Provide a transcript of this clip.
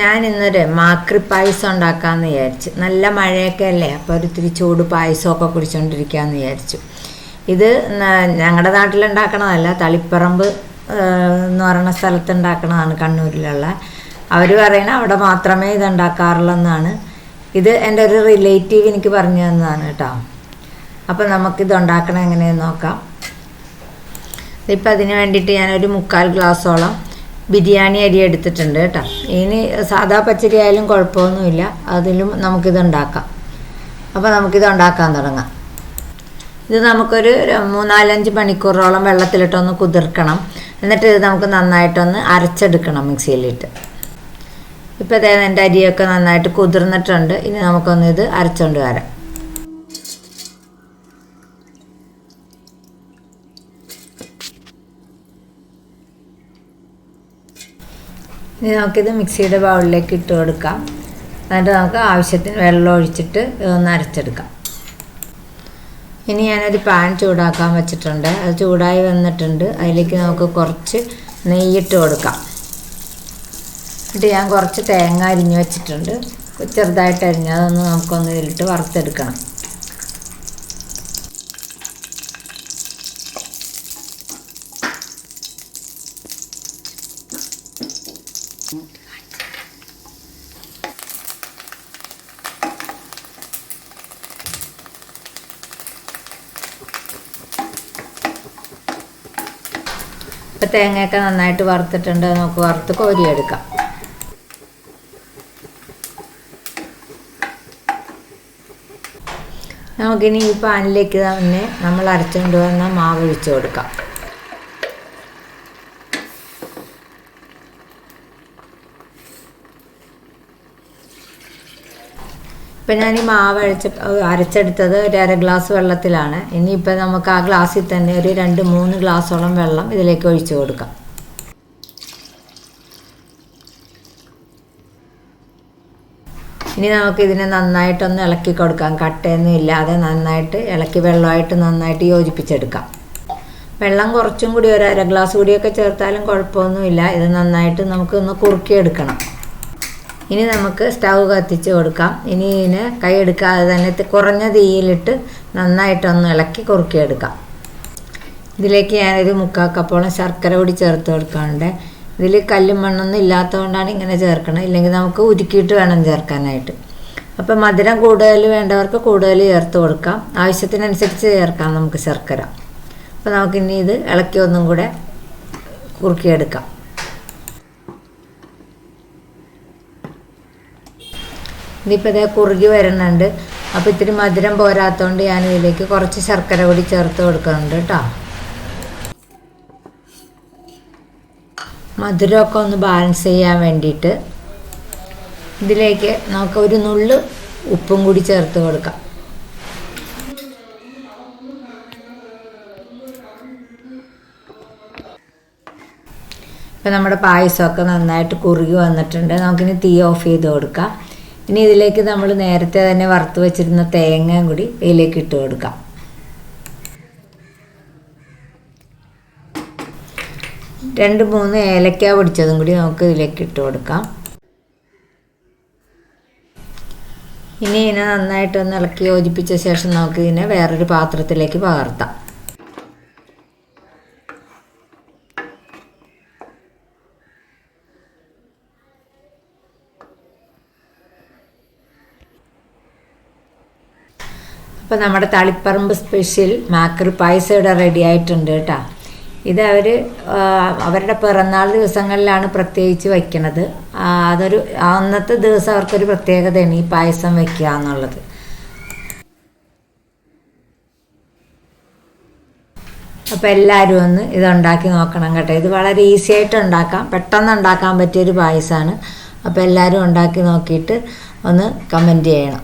ഞാൻ ഇന്നൊരു മാക്രി പായസം ഉണ്ടാക്കാമെന്ന് വിചാരിച്ചു. നല്ല മഴയൊക്കെ അല്ലേ? അപ്പോൾ ഒരിത്തിരി ചൂട് പായസമൊക്കെ കുടിച്ചുകൊണ്ടിരിക്കാമെന്ന് വിചാരിച്ചു. ഇത് ഞങ്ങളുടെ നാട്ടിലുണ്ടാക്കണതല്ല തളിപ്പറമ്പ് എന്ന് പറയുന്ന സ്ഥലത്ത് ഉണ്ടാക്കണതാണ് കണ്ണൂരിലുള്ള. അവർ പറയണ അവിടെ മാത്രമേ ഇത് ഉണ്ടാക്കാറുള്ളെന്നാണ് ഇത് എന്റെ ഒരു റിലേറ്റീവ് എനിക്ക് പറഞ്ഞു തന്നതാണ് കേട്ടോ. അപ്പോൾ നമുക്കിത് ഉണ്ടാക്കണം എങ്ങനെയെന്ന് നോക്കാം. ഇപ്പം അതിന് വേണ്ടിയിട്ട് ഞാനൊരു മുക്കാൽ ഗ്ലാസ്സോളം ബിരിയാണി അരി എടുത്തിട്ടുണ്ട് കേട്ടോ. ഇനി സാധാ പച്ചരി ആയാലും കുഴപ്പമൊന്നുമില്ല. അതിലും നമുക്കിത് ഉണ്ടാക്കാം. അപ്പോൾ നമുക്കിത് ഉണ്ടാക്കാൻ തുടങ്ങാം. ഇത് നമുക്കൊരു മൂന്നാലഞ്ച് മണിക്കൂറോളം വെള്ളത്തിലിട്ടൊന്ന് കുതിർക്കണം. എന്നിട്ട് ഇത് നമുക്ക് നന്നായിട്ടൊന്ന് അരച്ചെടുക്കണം മിക്സിയിലിട്ട്. ഇപ്പോൾ ഇതേ എന്റെ അരിയൊക്കെ നന്നായിട്ട് കുതിർന്നിട്ടുണ്ട്. ഇനി നമുക്കൊന്ന് ഇത് അരച്ചുകൊണ്ട് വരാം. ഇനി നമുക്കിത് മിക്സിയുടെ ബൗളിലേക്ക് ഇട്ട് കൊടുക്കാം. എന്നിട്ട് നമുക്ക് ആവശ്യത്തിന് വെള്ളം ഒഴിച്ചിട്ട് ഒന്ന് അരച്ചെടുക്കാം. ഇനി ഞാനൊരു പാൻ ചൂടാക്കാൻ വെച്ചിട്ടുണ്ട്. അത് ചൂടായി വന്നിട്ടുണ്ട്. അതിലേക്ക് നമുക്ക് കുറച്ച് നെയ്യിട്ട് കൊടുക്കാം. എന്നിട്ട് ഞാൻ കുറച്ച് തേങ്ങ അരിഞ്ഞ് വെച്ചിട്ടുണ്ട്. ചെറുതായിട്ട് അരിഞ്ഞ് അതൊന്ന് നമുക്കൊന്ന് ഇതിലിട്ട് വറുത്തെടുക്കണം. ഇപ്പം തേങ്ങയൊക്കെ നന്നായിട്ട് വറുത്തിട്ടുണ്ട്. നമുക്ക് വറുത്ത് കോരിയെടുക്കാം. നമുക്കിനി ഈ പാനിലേക്ക് തന്നെ നമ്മൾ അരച്ചുകൊണ്ട് വന്ന മാവ് ഒഴിച്ചു കൊടുക്കാം. ഇപ്പം ഞാൻ ഈ മാവ് അരച്ച അരച്ചെടുത്തത് ഒരു അര ഗ്ലാസ് വെള്ളത്തിലാണ്. ഇനിയിപ്പോൾ നമുക്ക് ആ ഗ്ലാസ്സിൽ തന്നെ ഒരു രണ്ട് മൂന്ന് ഗ്ലാസ്സോളം വെള്ളം ഇതിലേക്ക് ഒഴിച്ചു കൊടുക്കാം. ഇനി നമുക്ക് ഇതിനെ നന്നായിട്ടൊന്ന് ഇളക്കി കൊടുക്കാം. കട്ടയൊന്നും ഇല്ലാതെ നന്നായിട്ട് ഇളക്കി വെള്ളമായിട്ട് നന്നായിട്ട് യോജിപ്പിച്ചെടുക്കാം. വെള്ളം കുറച്ചും കൂടി ഒരു അര ഗ്ലാസ് കൂടിയൊക്കെ ചേർത്താലും കുഴപ്പമൊന്നുമില്ല. ഇത് നന്നായിട്ട് നമുക്കൊന്ന് കുറുക്കിയെടുക്കണം. ഇനി നമുക്ക് സ്റ്റൗ കത്തിച്ച് കൊടുക്കാം. ഇനി ഇതിന് കൈ എടുക്കാതെ തന്നെ കുറഞ്ഞ തീയിലിട്ട് നന്നായിട്ടൊന്ന് ഇളക്കി കുറുക്കിയെടുക്കാം. ഇതിലേക്ക് ഞാനൊരു മുക്കാൽ കപ്പോളം ശർക്കര കൂടി ചേർത്ത് കൊടുക്കാറുണ്ട് ഇതിൽ കല്ലും മണ്ണൊന്നും ഇല്ലാത്തതുകൊണ്ടാണ് ഇങ്ങനെ ചേർക്കണം ഇല്ലെങ്കിൽ നമുക്ക് ഉരുക്കിയിട്ട് വേണം ചേർക്കാനായിട്ട്. അപ്പം മധുരം കൂടുതൽ വേണ്ടവർക്ക് കൂടുതൽ ചേർത്ത് കൊടുക്കാം. ആവശ്യത്തിനനുസരിച്ച് ചേർക്കാം നമുക്ക് ശർക്കര. അപ്പോൾ നമുക്കിനി ഇത് ഇളക്കി ഒന്നും കൂടെ കുറുക്കിയെടുക്കാം. ഇനിയിപ്പോൾ ഇതേ കുറുകി വരുന്നുണ്ട്. അപ്പോൾ ഇത്തിരി മധുരം പോരാത്തതുകൊണ്ട് ഞാൻ ഇതിലേക്ക് കുറച്ച് ശർക്കര കൂടി ചേർത്ത് കൊടുക്കുന്നുണ്ട് കേട്ടോ. മധുരമൊക്കെ ഒന്ന് ബാലൻസ് ചെയ്യാൻ വേണ്ടിയിട്ട് ഇതിലേക്ക് നമുക്ക് ഒരു നുള്ള് ഉപ്പും കൂടി ചേർത്ത് കൊടുക്കാം. ഇപ്പം നമ്മുടെ പായസമൊക്കെ നന്നായിട്ട് കുറുകി വന്നിട്ടുണ്ട്. നമുക്കിനി തീ ഓഫ് ചെയ്ത് കൊടുക്കാം. ഇനി ഇതിലേക്ക് നമ്മൾ നേരത്തെ തന്നെ വറുത്ത് വെച്ചിരുന്ന തേങ്ങയും കൂടി ഇതിലേക്ക് ഇട്ട് കൊടുക്കാം. രണ്ട് മൂന്ന് ഏലക്ക പൊടിച്ചതും കൂടി നമുക്ക് ഇതിലേക്ക് ഇട്ട് കൊടുക്കാം. ഇനി ഇതിനെ നന്നായിട്ടൊന്ന് ഇളക്കി യോജിപ്പിച്ച ശേഷം നമുക്ക് ഇതിനെ വേറൊരു പാത്രത്തിലേക്ക് പകർത്താം. അപ്പോൾ നമ്മുടെ തളിപ്പറമ്പ് സ്പെഷ്യൽ മാക്കറി പായസ ഇവിടെ റെഡി ആയിട്ടുണ്ട് കേട്ടോ. ഇത് അവർ അവരുടെ പിറന്നാൾ ദിവസങ്ങളിലാണ് പ്രത്യേകിച്ച് വയ്ക്കണത് അതൊരു അന്നത്തെ ദിവസം അവർക്കൊരു പ്രത്യേകതയാണ് ഈ പായസം വയ്ക്കുക എന്നുള്ളത്. അപ്പം എല്ലാവരും ഒന്ന് ഇത് ഉണ്ടാക്കി നോക്കണം കേട്ടോ. ഇത് വളരെ ഈസി ആയിട്ട് ഉണ്ടാക്കാം. പെട്ടെന്ന് ഉണ്ടാക്കാൻ പറ്റിയൊരു പായസമാണ് അപ്പോൾ എല്ലാവരും ഉണ്ടാക്കി നോക്കിയിട്ട് ഒന്ന് കമന്റ് ചെയ്യണം.